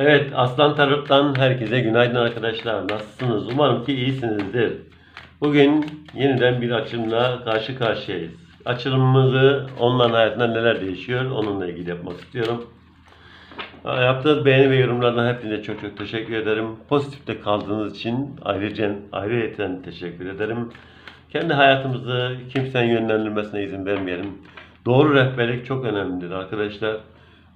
Evet, Aslan Tarot'tan herkese günaydın arkadaşlar. Nasılsınız? Umarım ki iyisinizdir. Bugün yeniden bir açılımla karşı karşıyayız. Açılımımızı onların hayatında neler değişiyor onunla ilgili yapmak istiyorum. Yaptığınız beğeni ve yorumlardan hepinize çok çok teşekkür ederim. Pozitifte kaldığınız için ayrıca ayrıyeten teşekkür ederim. Kendi hayatımızı kimsenin yönlendirmesine izin vermeyelim. Doğru rehberlik çok önemlidir arkadaşlar.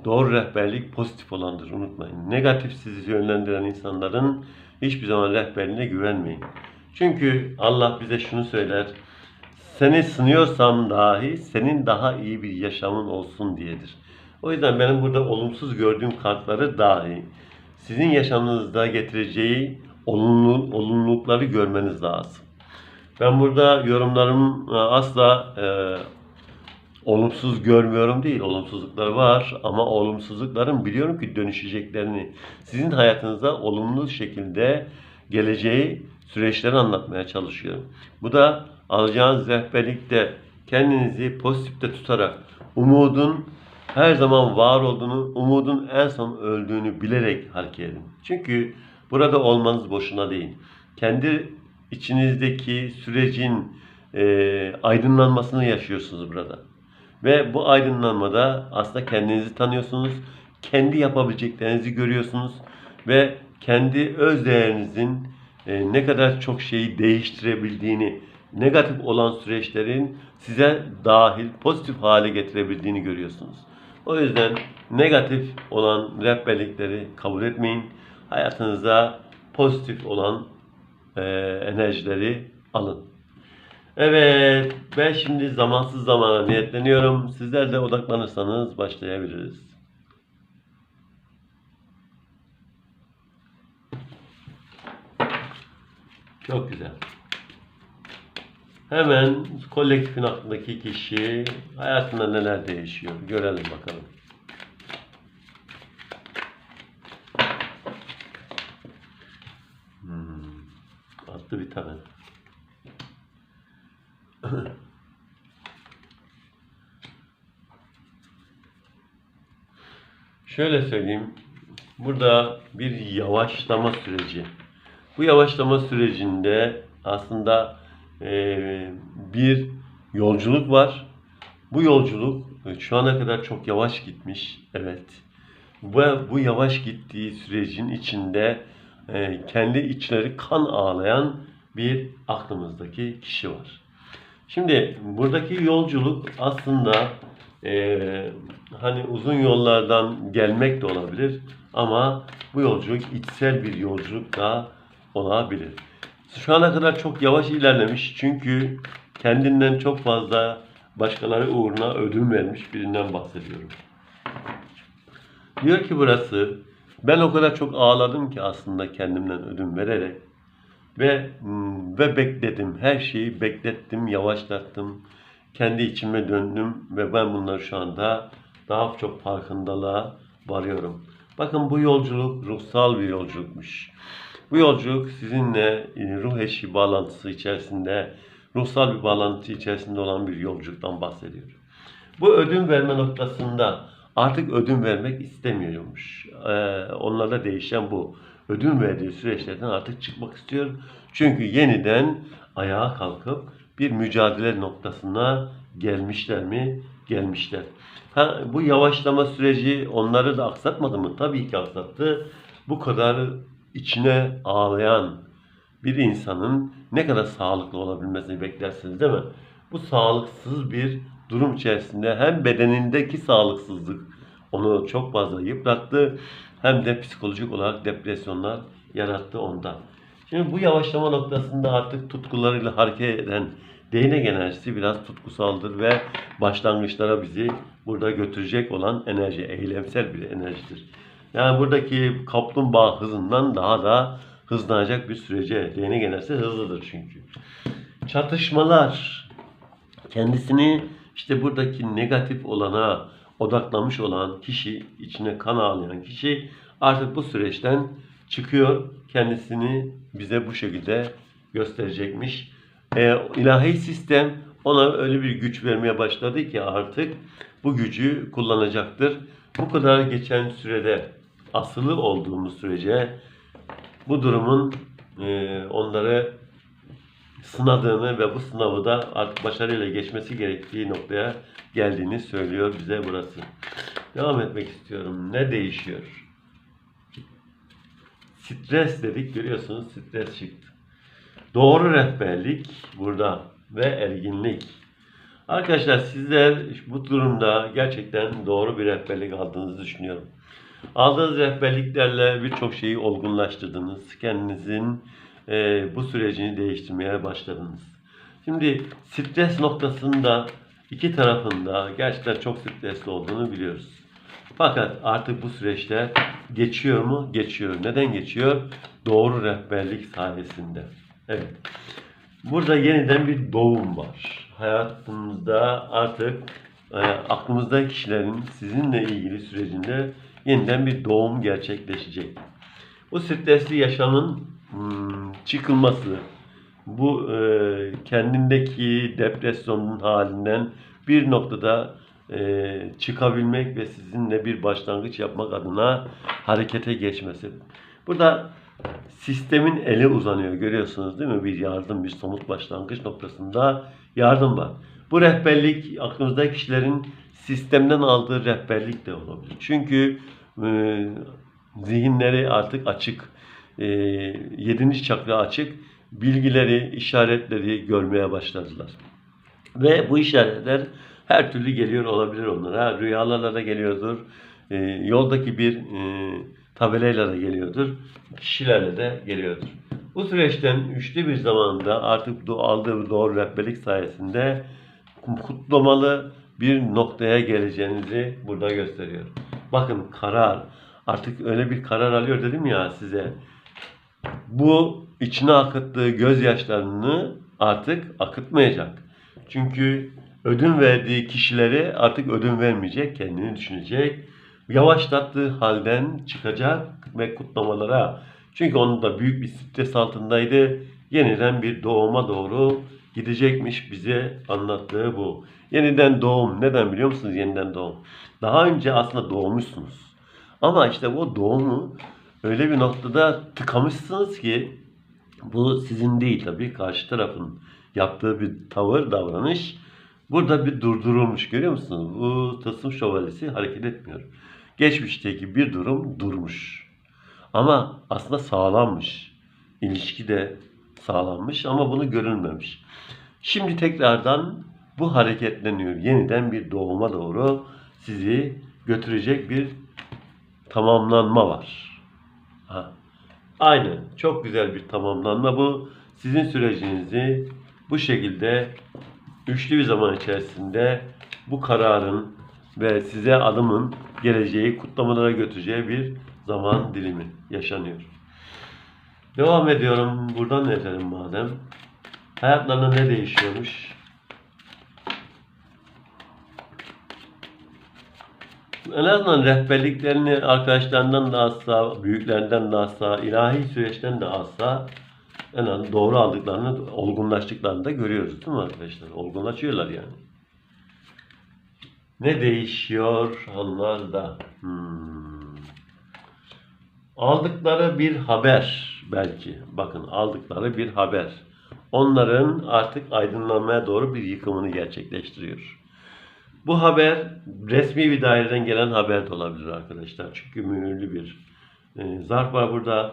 Doğru rehberlik pozitif olandır unutmayın. Negatif sizi yönlendiren insanların hiçbir zaman rehberliğine güvenmeyin. Çünkü Allah bize şunu söyler. Seni sınıyorsam dahi senin daha iyi bir yaşamın olsun diyedir. O yüzden benim burada olumsuz gördüğüm kartları dahi sizin yaşamınızda getireceği olumlu, olumlulukları görmeniz lazım. Ben burada yorumlarım asla e, olumsuz görmüyorum değil. Olumsuzluklar var ama olumsuzlukların biliyorum ki dönüşeceklerini sizin hayatınıza olumlu şekilde geleceği süreçleri anlatmaya çalışıyorum. Bu da alacağınız rehberlikte kendinizi pozitifte tutarak umudun her zaman var olduğunu, umudun en son öldüğünü bilerek hareket edin. Çünkü burada olmanız boşuna değil. Kendi içinizdeki sürecin e, aydınlanmasını yaşıyorsunuz burada. Ve bu aydınlanmada aslında kendinizi tanıyorsunuz. Kendi yapabileceklerinizi görüyorsunuz. Ve kendi öz değerinizin e, ne kadar çok şeyi değiştirebildiğini, negatif olan süreçlerin size dahil pozitif hale getirebildiğini görüyorsunuz. O yüzden negatif olan rehberlikleri kabul etmeyin. Hayatınıza pozitif olan e, enerjileri alın. Evet, ben şimdi zamansız zamana niyetleniyorum. Sizler de odaklanırsanız başlayabiliriz. Çok güzel. Hemen kolektifin aklındaki kişi hayatında neler değişiyor görelim bakalım. Hmm, attı bir tane. Şöyle söyleyeyim. Burada bir yavaşlama süreci. Bu yavaşlama sürecinde aslında eee, bir yolculuk var. Bu yolculuk e, şu ana kadar çok yavaş gitmiş. Evet. Ve bu yavaş gittiği sürecin içinde e, kendi içleri kan ağlayan bir aklımızdaki kişi var. Şimdi buradaki yolculuk aslında eee, hani uzun yollardan gelmek de olabilir ama bu yolculuk içsel bir yolculuk da olabilir. Şu ana kadar çok yavaş ilerlemiş çünkü kendinden çok fazla başkaları uğruna ödün vermiş birinden bahsediyorum. Diyor ki burası ben o kadar çok ağladım ki aslında kendimden ödün vererek ve mm, ve bekledim. Her şeyi beklettim, yavaşlattım. Kendi içime döndüm ve ben bunları şu anda daha çok farkındalığa varıyorum. Bakın bu yolculuk ruhsal bir yolculukmuş. Bu yolculuk sizinle e, ruh eşi bağlantısı içerisinde, ruhsal bir bağlantı içerisinde olan bir yolculuktan bahsediyor. Bu ödün verme noktasında artık ödün vermek istemiyormuş. Ee, onlarda değişen bu. Ödün verdiği süreçlerden artık çıkmak istiyor. Çünkü yeniden ayağa kalkıp bir mücadele noktasına gelmişler mi? Gelmişler. Ha, bu yavaşlama süreci onları da aksatmadı mı? Tabii ki aksattı. Bu kadar içine ağlayan bir insanın ne kadar sağlıklı olabilmesini beklersiniz değil mi? Bu sağlıksız bir durum içerisinde hem bedenindeki sağlıksızlık onu çok fazla yıprattı hem de psikolojik olarak depresyonlar yarattı onda. Şimdi bu yavaşlama noktasında artık tutkularıyla hareket eden değnek enerjisi biraz tutkusaldır ve başlangıçlara bizi burada götürecek olan enerji, eylemsel bir enerjidir. Yani buradaki kaplumbağa hızından daha da hızlanacak bir sürece değnek enerjisi hızlıdır çünkü. Çatışmalar kendisini işte buradaki negatif olana odaklamış olan kişi, içine kan ağlayan kişi artık bu süreçten çıkıyor. Kendisini bize bu şekilde gösterecekmiş. Ee, ilahi sistem ona öyle bir güç vermeye başladı ki artık bu gücü kullanacaktır. Bu kadar geçen sürede asılı olduğumuz sürece bu durumun e, onları sınadığını ve bu sınavı da artık başarıyla geçmesi gerektiği noktaya geldiğini söylüyor bize burası. Devam etmek istiyorum. Ne değişiyor? Stres dedik görüyorsunuz stres çıktı. Doğru rehberlik burada ve erginlik. Arkadaşlar sizler bu durumda gerçekten doğru bir rehberlik aldığınızı düşünüyorum. Aldığınız rehberliklerle birçok şeyi olgunlaştırdınız. Kendinizin e, bu sürecini değiştirmeye başladınız. Şimdi stres noktasında iki tarafında gerçekten çok stresli olduğunu biliyoruz. Fakat artık bu süreçte geçiyor mu? Geçiyor. Neden geçiyor? Doğru rehberlik sayesinde. Evet. Burada yeniden bir doğum var. Hayatımızda artık e, aklımızdaki kişilerin sizinle ilgili sürecinde yeniden bir doğum gerçekleşecek. Bu stresli yaşamın hmm, çıkılması, bu e, kendindeki depresyonun halinden bir noktada e, çıkabilmek ve sizinle bir başlangıç yapmak adına harekete geçmesi. Burada sistemin eli uzanıyor görüyorsunuz değil mi? Bir yardım, bir somut başlangıç noktasında yardım var. Bu rehberlik aklımızdaki kişilerin sistemden aldığı rehberlik de olabilir. Çünkü e, zihinleri artık açık. E, yedinci çakra açık. Bilgileri, işaretleri görmeye başladılar. Ve bu işaretler her türlü geliyor olabilir onlara. Rüyalarla da geliyordur. E, yoldaki bir e, tabelayla da geliyordur. Kişilerle de geliyordur. Bu süreçten üçlü bir zamanda artık aldığı doğru rehberlik sayesinde kutlamalı bir noktaya geleceğinizi burada gösteriyor. Bakın karar. Artık öyle bir karar alıyor dedim ya size. Bu içine akıttığı gözyaşlarını artık akıtmayacak. Çünkü ödün verdiği kişileri artık ödün vermeyecek, kendini düşünecek. Yavaşlattığı halden çıkacak ve kutlamalara. Çünkü onun da büyük bir stres altındaydı. Yeniden bir doğuma doğru gidecekmiş bize anlattığı bu. Yeniden doğum. Neden biliyor musunuz yeniden doğum? Daha önce aslında doğmuşsunuz. Ama işte bu doğumu öyle bir noktada tıkamışsınız ki bu sizin değil tabii karşı tarafın yaptığı bir tavır, davranış burada bir durdurulmuş görüyor musunuz? Bu tılsım şövalyesi hareket etmiyor. Geçmişteki bir durum durmuş. Ama aslında sağlanmış. İlişki de sağlanmış ama bunu görülmemiş. Şimdi tekrardan bu hareketleniyor. Yeniden bir doğuma doğru sizi götürecek bir tamamlanma var. Ha. Aynı. Çok güzel bir tamamlanma bu. Sizin sürecinizi bu şekilde üçlü bir zaman içerisinde bu kararın ve size adımın geleceği kutlamalara götüreceği bir zaman dilimi yaşanıyor. Devam ediyorum. Buradan edelim madem? Hayatlarında ne değişiyormuş? En azından rehberliklerini arkadaşlarından da asla, büyüklerinden de asla, ilahi süreçten de asla en az doğru aldıklarını, olgunlaştıklarını da görüyoruz değil mi arkadaşlar? Olgunlaşıyorlar yani. Ne değişiyor onlarda? Hmm. Aldıkları bir haber belki. Bakın aldıkları bir haber. Onların artık aydınlanmaya doğru bir yıkımını gerçekleştiriyor. Bu haber resmi bir daireden gelen haber de olabilir arkadaşlar. Çünkü mühürlü bir e, zarf var burada.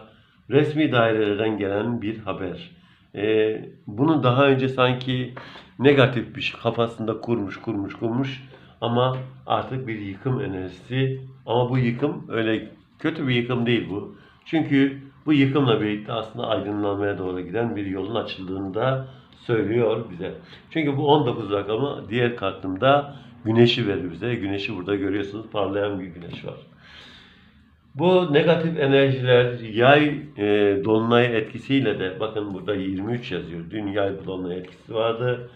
Resmi dairelerden gelen bir haber. E, bunu daha önce sanki negatif bir şey kafasında kurmuş, kurmuş, kurmuş. Ama artık bir yıkım enerjisi. Ama bu yıkım öyle kötü bir yıkım değil bu. Çünkü bu yıkımla birlikte aslında aydınlanmaya doğru giden bir yolun açıldığını da söylüyor bize. Çünkü bu 19 rakamı diğer kartımda güneşi verir bize. Güneşi burada görüyorsunuz parlayan bir güneş var. Bu negatif enerjiler yay e, dolunay etkisiyle de bakın burada 23 yazıyor. Dün yay dolunay etkisi vardı.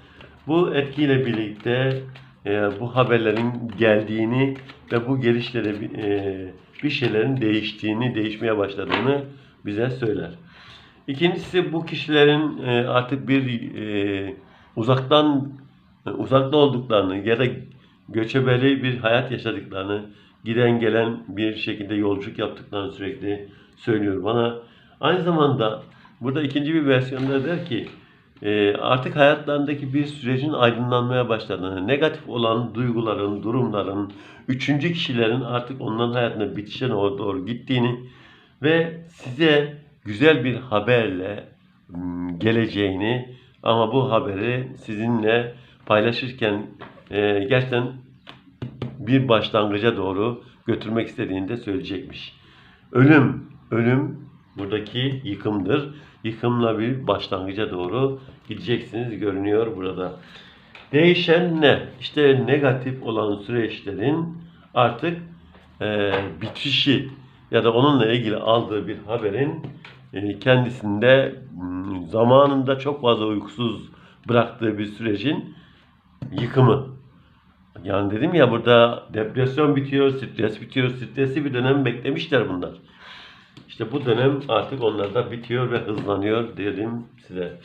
Bu etkiyle birlikte e, bu haberlerin geldiğini ve bu gelişlere e, bir şeylerin değiştiğini, değişmeye başladığını bize söyler. İkincisi bu kişilerin e, artık bir e, uzaktan e, uzakta olduklarını ya da göçebeli bir hayat yaşadıklarını, giden gelen bir şekilde yolculuk yaptıklarını sürekli söylüyor bana. Aynı zamanda burada ikinci bir versiyonda der ki e, artık hayatlarındaki bir sürecin aydınlanmaya başladığını, negatif olan duyguların, durumların, üçüncü kişilerin artık onların hayatına bitişe doğru, gittiğini ve size güzel bir haberle geleceğini ama bu haberi sizinle paylaşırken e, gerçekten bir başlangıca doğru götürmek istediğini de söyleyecekmiş. Ölüm, ölüm buradaki yıkımdır. Yıkımla bir başlangıca doğru gideceksiniz görünüyor burada. Değişen ne? İşte negatif olan süreçlerin artık e, bitişi ya da onunla ilgili aldığı bir haberin e, kendisinde zamanında çok fazla uykusuz bıraktığı bir sürecin yıkımı. Yani dedim ya burada depresyon bitiyor, stres bitiyor. Stresi bir dönem beklemişler bunlar. İşte bu dönem artık onlarda bitiyor ve hızlanıyor dedim size.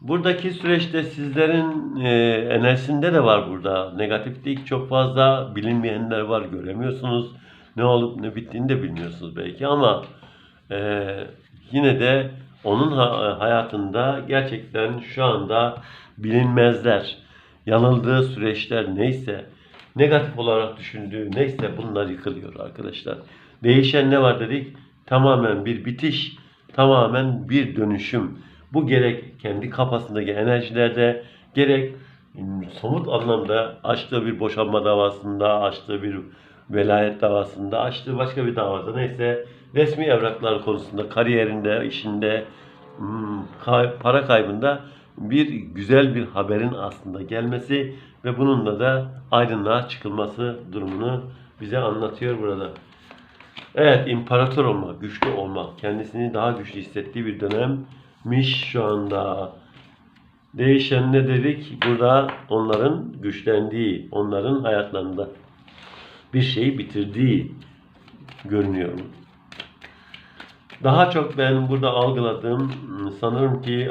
Buradaki süreçte sizlerin e, enerjisinde de var burada. Negatiflik çok fazla bilinmeyenler var göremiyorsunuz. Ne olup ne bittiğini de bilmiyorsunuz belki ama e, yine de onun ha- hayatında gerçekten şu anda bilinmezler, yanıldığı süreçler neyse, negatif olarak düşündüğü neyse bunlar yıkılıyor arkadaşlar. Değişen ne var dedik? Tamamen bir bitiş, tamamen bir dönüşüm. Bu gerek kendi kafasındaki enerjilerde, gerek somut anlamda açtığı bir boşanma davasında, açtığı bir velayet davasında, açtığı başka bir davada neyse resmi evraklar konusunda, kariyerinde, işinde, kay- para kaybında bir güzel bir haberin aslında gelmesi ve bununla da aydınlığa çıkılması durumunu bize anlatıyor burada. Evet, imparator olmak, güçlü olmak, kendisini daha güçlü hissettiği bir dönemmiş şu anda. Değişen ne dedik? Burada onların güçlendiği, onların hayatlarında bir şeyi bitirdiği görünüyor. Daha çok ben burada algıladığım sanırım ki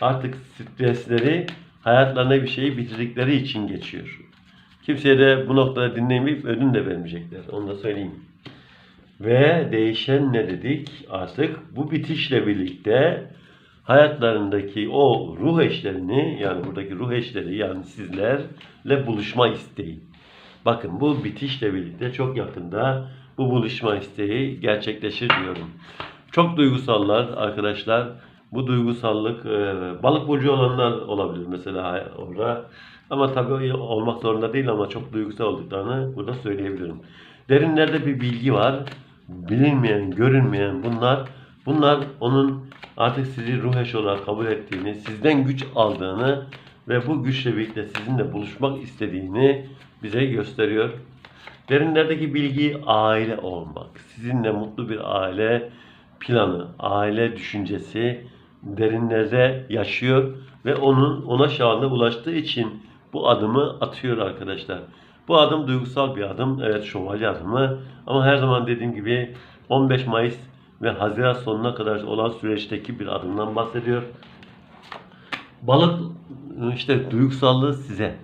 artık stresleri hayatlarına bir şeyi bitirdikleri için geçiyor. Kimseye de bu noktada dinlemeyip ödün de vermeyecekler. Onu da söyleyeyim. Ve değişen ne dedik? Artık bu bitişle birlikte hayatlarındaki o ruh eşlerini yani buradaki ruh eşleri yani sizlerle buluşma isteği. Bakın bu bitişle birlikte çok yakında bu buluşma isteği gerçekleşir diyorum. Çok duygusallar arkadaşlar. Bu duygusallık e, balık burcu olanlar olabilir mesela orada. Ama tabii olmak zorunda değil ama çok duygusal olduklarını burada söyleyebilirim. Derinlerde bir bilgi var. Bilinmeyen, görünmeyen bunlar. Bunlar onun artık sizi ruh eşi olarak kabul ettiğini, sizden güç aldığını ve bu güçle birlikte sizinle buluşmak istediğini bize gösteriyor. Derinlerdeki bilgi aile olmak. Sizinle mutlu bir aile planı, aile düşüncesi derinlerde yaşıyor ve onun ona şu ulaştığı için bu adımı atıyor arkadaşlar. Bu adım duygusal bir adım. Evet şövalye adımı. Ama her zaman dediğim gibi 15 Mayıs ve Haziran sonuna kadar olan süreçteki bir adımdan bahsediyor. Balık işte duygusallığı size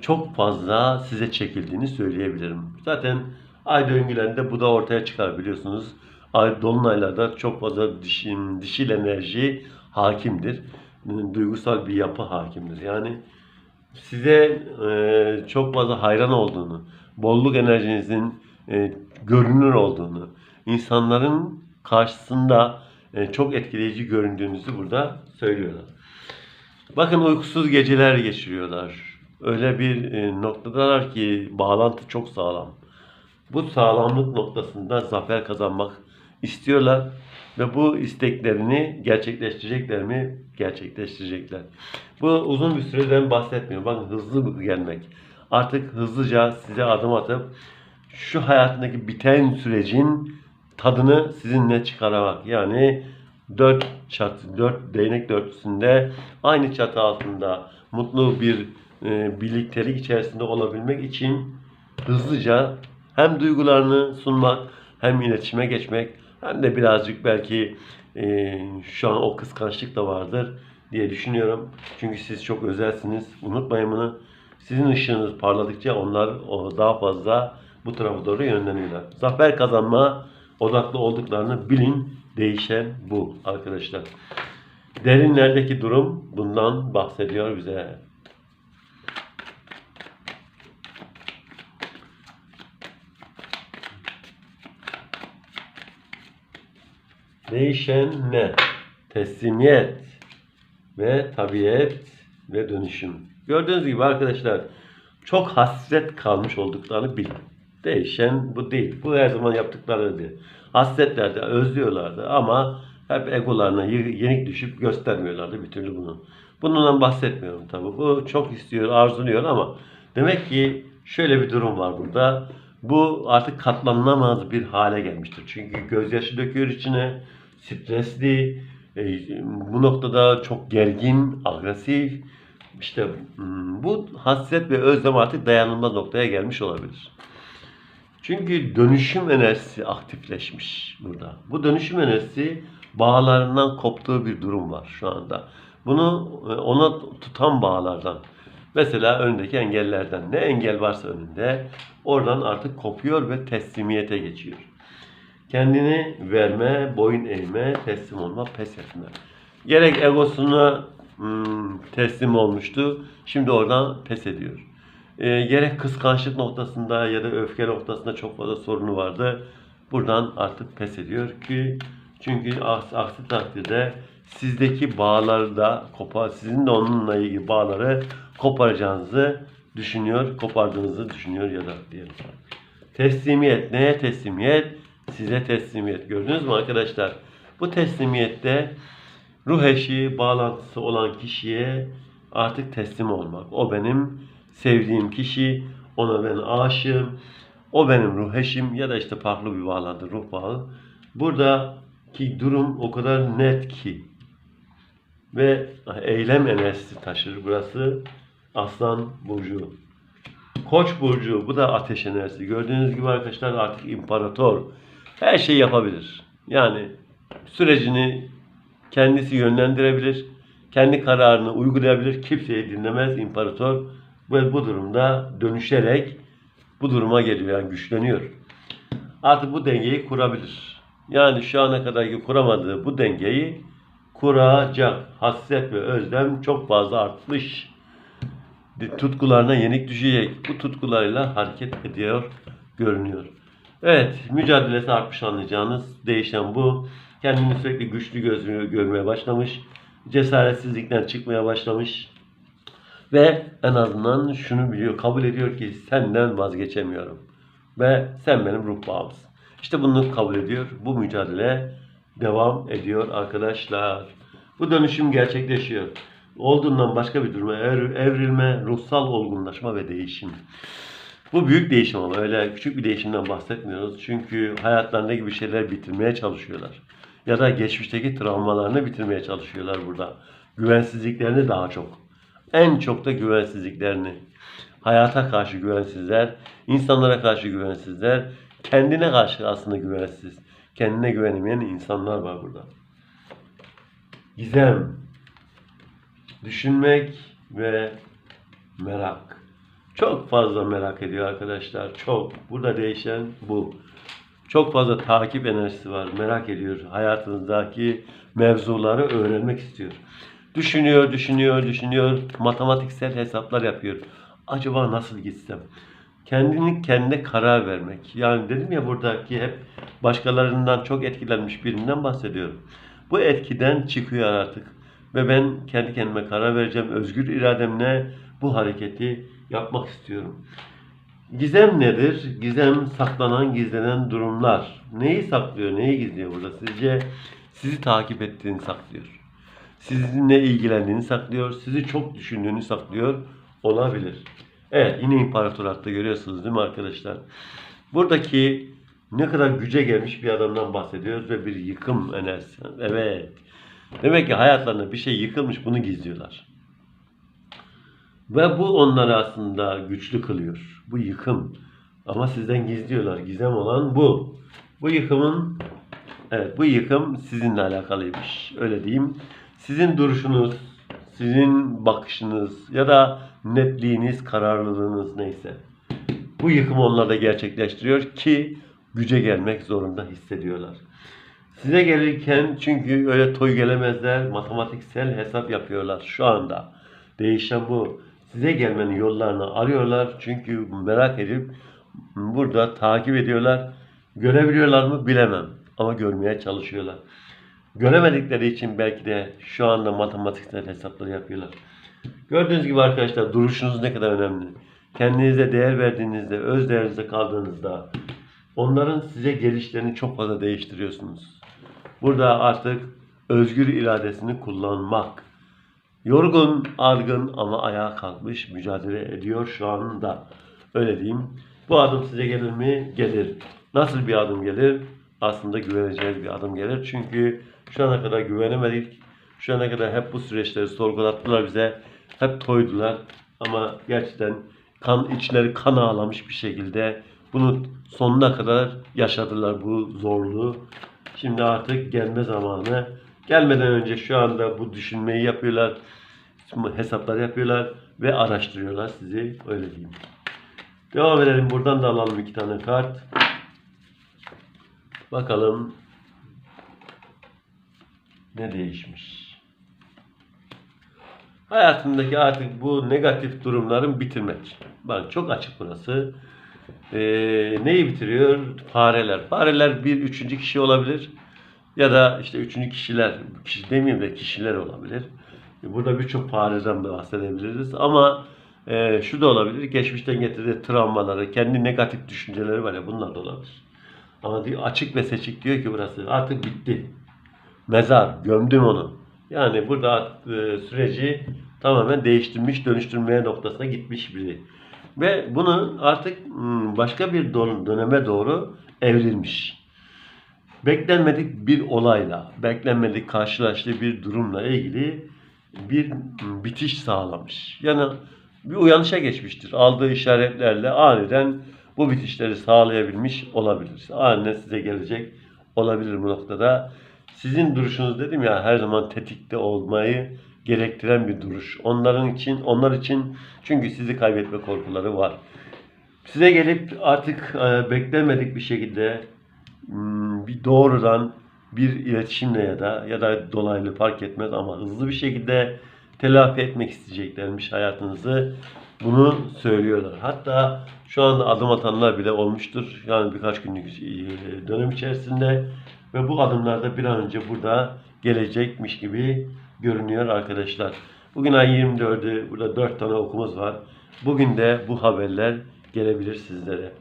çok fazla size çekildiğini söyleyebilirim. Zaten ay döngülerinde bu da ortaya çıkar biliyorsunuz. Ay dolunaylarda çok fazla dişi, dişil enerji hakimdir. Duygusal bir yapı hakimdir. Yani size e, çok fazla hayran olduğunu, bolluk enerjinizin e, görünür olduğunu, insanların karşısında e, çok etkileyici göründüğünüzü burada söylüyorlar. Bakın uykusuz geceler geçiriyorlar. Öyle bir e, noktadalar ki bağlantı çok sağlam. Bu sağlamlık noktasında zafer kazanmak istiyorlar ve bu isteklerini gerçekleştirecekler mi? Gerçekleştirecekler. Bu uzun bir süreden bahsetmiyorum. Bakın hızlı gelmek. Artık hızlıca size adım atıp şu hayatındaki biten sürecin tadını sizinle çıkararak yani dört çatı, dört değnek dörtlüsünde aynı çatı altında mutlu bir e, birliktelik içerisinde olabilmek için hızlıca hem duygularını sunmak hem iletişime geçmek hem de birazcık belki e, şu an o kıskançlık da vardır diye düşünüyorum. Çünkü siz çok özelsiniz. Unutmayın bunu. Sizin ışığınız parladıkça onlar o daha fazla bu tarafa doğru yönleniyorlar. Zafer kazanma odaklı olduklarını bilin. Değişen bu arkadaşlar. Derinlerdeki durum bundan bahsediyor bize. Değişen ne? Teslimiyet ve tabiat ve dönüşüm. Gördüğünüz gibi arkadaşlar çok hasret kalmış olduklarını bilin. Değişen bu değil. Bu her zaman yaptıklarıydı. Hasretlerdi, özlüyorlardı ama hep egolarına yenik düşüp göstermiyorlardı bir türlü bunu. Bundan bahsetmiyorum tabii. Bu çok istiyor, arzuluyor ama demek ki şöyle bir durum var burada. Bu artık katlanılamaz bir hale gelmiştir. Çünkü gözyaşı döküyor içine, stresli, e, bu noktada çok gergin, agresif. İşte hmm, bu hasret ve özlem artık dayanılmaz noktaya gelmiş olabilir. Çünkü dönüşüm enerjisi aktifleşmiş burada. Bu dönüşüm enerjisi bağlarından koptuğu bir durum var şu anda. Bunu e, ona tutan bağlardan. Mesela önündeki engellerden. Ne engel varsa önünde oradan artık kopuyor ve teslimiyete geçiyor. Kendini verme, boyun eğme, teslim olma, pes etme. Gerek egosuna hmm, teslim olmuştu. Şimdi oradan pes ediyor. E, gerek kıskançlık noktasında ya da öfke noktasında çok fazla sorunu vardı. Buradan artık pes ediyor ki çünkü aksi, takdirde sizdeki bağları da kopar, sizin de onunla ilgili bağları koparacağınızı düşünüyor, kopardığınızı düşünüyor ya da diyelim. Teslimiyet. Neye teslimiyet? Size teslimiyet. Gördünüz mü arkadaşlar? Bu teslimiyette ruh eşi bağlantısı olan kişiye artık teslim olmak. O benim sevdiğim kişi, ona ben aşığım, o benim ruh eşim ya da işte farklı bir bağlantı, ruh bağı. Buradaki durum o kadar net ki ve eylem enerjisi taşır burası. Aslan Burcu. Koç burcu bu da ateş enerjisi. Gördüğünüz gibi arkadaşlar artık imparator. Her şeyi yapabilir. Yani sürecini kendisi yönlendirebilir. Kendi kararını uygulayabilir. Kimseyi dinlemez imparator. Ve bu durumda dönüşerek bu duruma geliyor. Yani güçleniyor. Artık bu dengeyi kurabilir. Yani şu ana kadarki kuramadığı bu dengeyi kuracak. Hasret ve özlem çok fazla artmış tutkularına yenik düşecek. Bu tutkularıyla hareket ediyor, görünüyor. Evet, mücadelesi artmış anlayacağınız değişen bu. Kendini sürekli güçlü gözünü görmeye başlamış. Cesaretsizlikten çıkmaya başlamış. Ve en azından şunu biliyor, kabul ediyor ki senden vazgeçemiyorum. Ve sen benim ruh bağımsın. İşte bunu kabul ediyor. Bu mücadele devam ediyor arkadaşlar. Bu dönüşüm gerçekleşiyor olduğundan başka bir duruma ev- evrilme, ruhsal olgunlaşma ve değişim. Bu büyük değişim ama öyle küçük bir değişimden bahsetmiyoruz. Çünkü hayatlarındaki bir şeyler bitirmeye çalışıyorlar. Ya da geçmişteki travmalarını bitirmeye çalışıyorlar burada. Güvensizliklerini daha çok. En çok da güvensizliklerini. Hayata karşı güvensizler, insanlara karşı güvensizler, kendine karşı aslında güvensiz. Kendine güvenemeyen insanlar var burada. Gizem, düşünmek ve merak. Çok fazla merak ediyor arkadaşlar. Çok. Burada değişen bu. Çok fazla takip enerjisi var. Merak ediyor. Hayatınızdaki mevzuları öğrenmek istiyor. Düşünüyor, düşünüyor, düşünüyor. Matematiksel hesaplar yapıyor. Acaba nasıl gitsem? Kendini kendine karar vermek. Yani dedim ya buradaki hep başkalarından çok etkilenmiş birinden bahsediyorum. Bu etkiden çıkıyor artık. Ve ben kendi kendime karar vereceğim. Özgür irademle bu hareketi yapmak istiyorum. Gizem nedir? Gizem saklanan, gizlenen durumlar. Neyi saklıyor, neyi gizliyor burada? Sizce sizi takip ettiğini saklıyor. Sizinle ilgilendiğini saklıyor. Sizi çok düşündüğünü saklıyor. Olabilir. Evet yine imparatoratta görüyorsunuz değil mi arkadaşlar? Buradaki ne kadar güce gelmiş bir adamdan bahsediyoruz ve bir yıkım enerjisi. Evet. Demek ki hayatlarında bir şey yıkılmış bunu gizliyorlar. Ve bu onları aslında güçlü kılıyor. Bu yıkım. Ama sizden gizliyorlar. Gizem olan bu. Bu yıkımın evet bu yıkım sizinle alakalıymış. Öyle diyeyim. Sizin duruşunuz, sizin bakışınız ya da netliğiniz, kararlılığınız neyse. Bu yıkımı onlar da gerçekleştiriyor ki güce gelmek zorunda hissediyorlar. Size gelirken çünkü öyle toy gelemezler, matematiksel hesap yapıyorlar şu anda. Değişen bu. Size gelmenin yollarını arıyorlar çünkü merak edip burada takip ediyorlar. Görebiliyorlar mı bilemem ama görmeye çalışıyorlar. Göremedikleri için belki de şu anda matematiksel hesapları yapıyorlar. Gördüğünüz gibi arkadaşlar duruşunuz ne kadar önemli. Kendinize değer verdiğinizde, öz değerinizde kaldığınızda onların size gelişlerini çok fazla değiştiriyorsunuz. Burada artık özgür iradesini kullanmak. Yorgun, argın ama ayağa kalkmış mücadele ediyor şu anda. Öyle diyeyim. Bu adım size gelir mi? Gelir. Nasıl bir adım gelir? Aslında güveneceğiniz bir adım gelir. Çünkü şu ana kadar güvenemedik. Şu ana kadar hep bu süreçleri sorgulattılar bize. Hep toydular. Ama gerçekten kan içleri kan ağlamış bir şekilde bunu sonuna kadar yaşadılar bu zorluğu. Şimdi artık gelme zamanı. Gelmeden önce şu anda bu düşünmeyi yapıyorlar. Hesaplar yapıyorlar ve araştırıyorlar sizi öyle diyeyim. Devam edelim. Buradan da alalım iki tane kart. Bakalım ne değişmiş. Hayatındaki artık bu negatif durumların bitirmek. Bak çok açık burası. Ee, neyi bitiriyor? Fareler. Fareler bir üçüncü kişi olabilir. Ya da işte üçüncü kişiler, kişi demeyeyim de kişiler olabilir. Burada birçok fareden de bahsedebiliriz. Ama e, şu da olabilir. Geçmişten getirdiği travmaları, kendi negatif düşünceleri var ya bunlar da olabilir. Ama diyor, açık ve seçik diyor ki burası artık bitti. Mezar, gömdüm onu. Yani burada e, süreci tamamen değiştirmiş, dönüştürmeye noktasına gitmiş biri. Ve bunu artık hmm, başka bir döneme doğru evrilmiş. Beklenmedik bir olayla, beklenmedik karşılaştığı bir durumla ilgili bir bitiş sağlamış. Yani bir uyanışa geçmiştir. Aldığı işaretlerle aniden bu bitişleri sağlayabilmiş olabilir. Aniden size gelecek olabilir bu noktada. Sizin duruşunuz dedim ya her zaman tetikte olmayı gerektiren bir duruş. Onların için, onlar için çünkü sizi kaybetme korkuları var. Size gelip artık e, beklenmedik bir şekilde hmm, bir doğrudan bir iletişimle ya da ya da dolaylı fark etmez ama hızlı bir şekilde telafi etmek isteyeceklermiş hayatınızı. Bunu söylüyorlar. Hatta şu anda adım atanlar bile olmuştur. Yani birkaç günlük e, dönem içerisinde ve bu adımlar da bir an önce burada gelecekmiş gibi görünüyor arkadaşlar. Bugün ay 24'ü. Burada 4 tane okumuz var. Bugün de bu haberler gelebilir sizlere.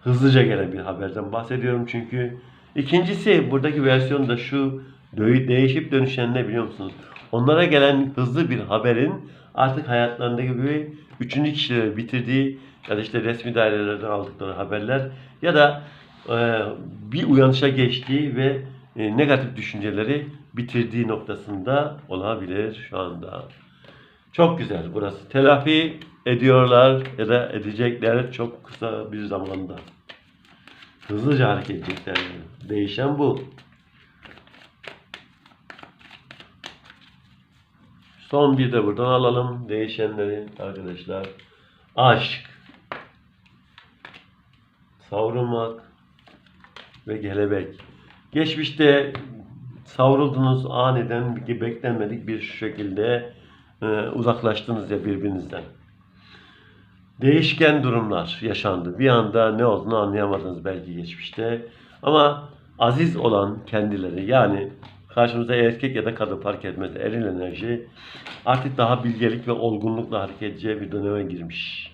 Hızlıca gelen bir haberden bahsediyorum çünkü. İkincisi buradaki versiyon da şu değişip dönüşen ne biliyor musunuz? Onlara gelen hızlı bir haberin artık hayatlarındaki gibi üçüncü kişileri bitirdiği ya da işte resmi dairelerden aldıkları haberler ya da e, bir uyanışa geçtiği ve e, negatif düşünceleri bitirdiği noktasında olabilir şu anda. Çok güzel burası. Telafi ediyorlar ya da edecekler çok kısa bir zamanda. Hızlıca hareket edecekler. yani. Değişen bu. Son bir de buradan alalım değişenleri arkadaşlar. Aşk, savrulmak ve gelebek. Geçmişte savruldunuz aniden beklenmedik bir şekilde e, uzaklaştınız ya birbirinizden. Değişken durumlar yaşandı. Bir anda ne olduğunu anlayamadınız belki geçmişte. Ama aziz olan kendileri yani karşımızda erkek ya da kadın fark etmez eril enerji artık daha bilgelik ve olgunlukla hareket edeceği bir döneme girmiş.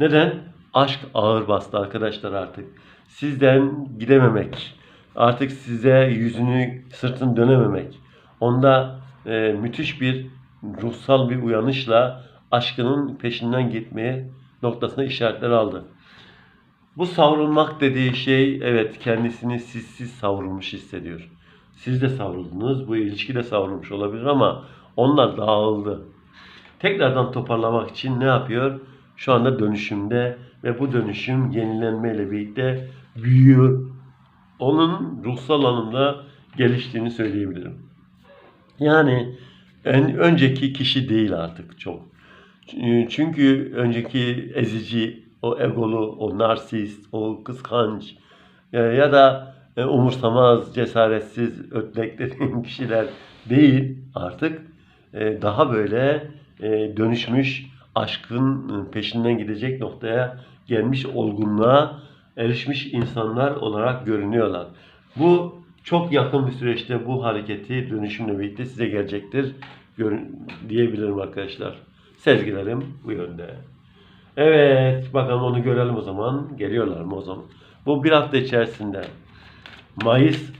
Neden? Aşk ağır bastı arkadaşlar artık. Sizden gidememek, artık size yüzünü sırtını dönememek. Onda e, müthiş bir ruhsal bir uyanışla aşkının peşinden gitmeye noktasına işaretler aldı. Bu savrulmak dediği şey evet kendisini sizsiz savrulmuş hissediyor. Siz de savruldunuz, bu ilişki de savrulmuş olabilir ama onlar dağıldı. Tekrardan toparlamak için ne yapıyor? Şu anda dönüşümde ve bu dönüşüm yenilenmeyle birlikte büyüyor. Onun ruhsal anlamda geliştiğini söyleyebilirim. Yani en önceki kişi değil artık çok. Çünkü önceki ezici o egolu, o narsist, o kıskanç e, ya da e, umursamaz, cesaretsiz, ötlek dediğim kişiler değil artık e, daha böyle e, dönüşmüş, aşkın e, peşinden gidecek noktaya gelmiş olgunluğa erişmiş insanlar olarak görünüyorlar. Bu çok yakın bir süreçte bu hareketi dönüşümle birlikte size gelecektir diyebilirim arkadaşlar. Sezgilerim bu yönde. Evet, bakalım onu görelim o zaman. Geliyorlar mı o zaman? Bu bir hafta içerisinde Mayıs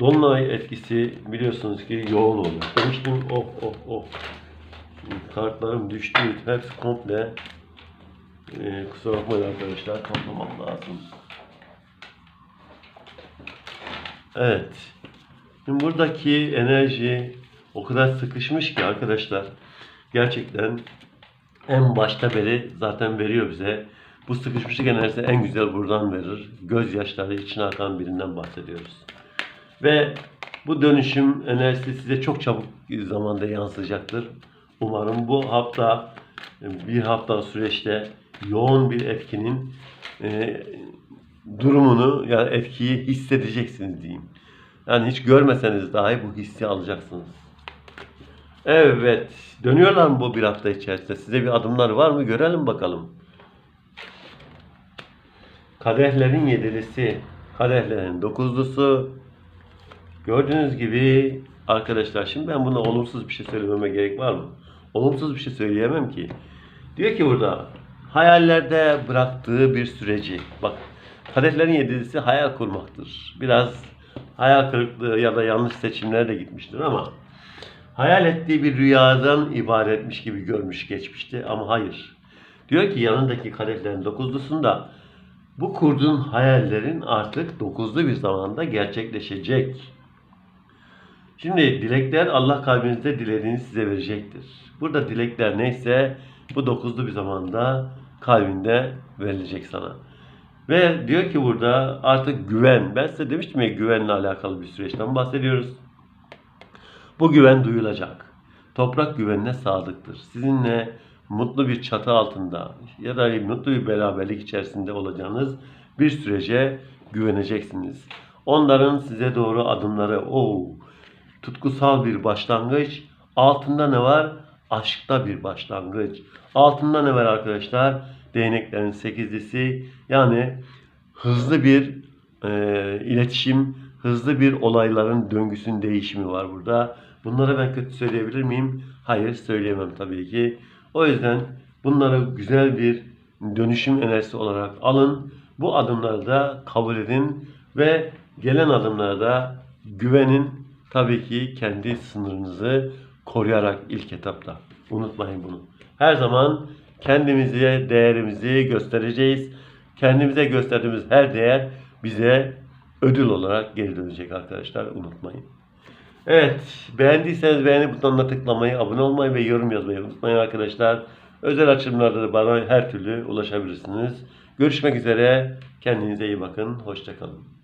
Dolunay etkisi biliyorsunuz ki yoğun olur. Demiştim oh oh oh. Kartlarım düştü. Hepsi komple. Ee, kusura bakmayın arkadaşlar. Toplamam lazım. Evet. Şimdi buradaki enerji o kadar sıkışmış ki arkadaşlar. Gerçekten en başta beri zaten veriyor bize. Bu sıkışmışlık enerjisi en güzel buradan verir. Gözyaşları içine akan birinden bahsediyoruz. Ve bu dönüşüm enerjisi size çok çabuk zamanda yansıyacaktır. Umarım bu hafta bir hafta süreçte yoğun bir etkinin e, durumunu yani etkiyi hissedeceksiniz diyeyim. Yani hiç görmeseniz dahi bu hissi alacaksınız. Evet. Dönüyorlar mı bu bir hafta içerisinde? Size bir adımlar var mı? Görelim bakalım. Kadehlerin yedilisi, kadehlerin dokuzlusu. Gördüğünüz gibi arkadaşlar şimdi ben buna olumsuz bir şey söylememe gerek var mı? Olumsuz bir şey söyleyemem ki. Diyor ki burada hayallerde bıraktığı bir süreci. Bak kadehlerin yedilisi hayal kurmaktır. Biraz hayal kırıklığı ya da yanlış seçimlerle gitmiştir ama hayal ettiği bir rüyadan ibaretmiş gibi görmüş geçmişti ama hayır. Diyor ki yanındaki kadehlerin dokuzlusunda bu kurduğun hayallerin artık dokuzlu bir zamanda gerçekleşecek. Şimdi dilekler Allah kalbinizde dilediğini size verecektir. Burada dilekler neyse bu dokuzlu bir zamanda kalbinde verilecek sana. Ve diyor ki burada artık güven. Ben size demiştim ya güvenle alakalı bir süreçten bahsediyoruz. Bu güven duyulacak. Toprak güvenine sadıktır. Sizinle mutlu bir çatı altında ya da mutlu bir beraberlik içerisinde olacağınız bir sürece güveneceksiniz. Onların size doğru adımları o tutkusal bir başlangıç. Altında ne var? Aşkta bir başlangıç. Altında ne var arkadaşlar? Değneklerin sekizlisi. Yani hızlı bir e, iletişim, hızlı bir olayların döngüsün değişimi var burada. Bunlara ben kötü söyleyebilir miyim? Hayır söyleyemem tabii ki. O yüzden bunları güzel bir dönüşüm enerjisi olarak alın. Bu adımları da kabul edin ve gelen adımlarda güvenin tabii ki kendi sınırınızı koruyarak ilk etapta. Unutmayın bunu. Her zaman kendimize değerimizi göstereceğiz. Kendimize gösterdiğimiz her değer bize ödül olarak geri dönecek arkadaşlar. Unutmayın. Evet, beğendiyseniz beğeni butonuna tıklamayı, abone olmayı ve yorum yazmayı unutmayın arkadaşlar. Özel açılımlarda da bana her türlü ulaşabilirsiniz. Görüşmek üzere. Kendinize iyi bakın. Hoşçakalın.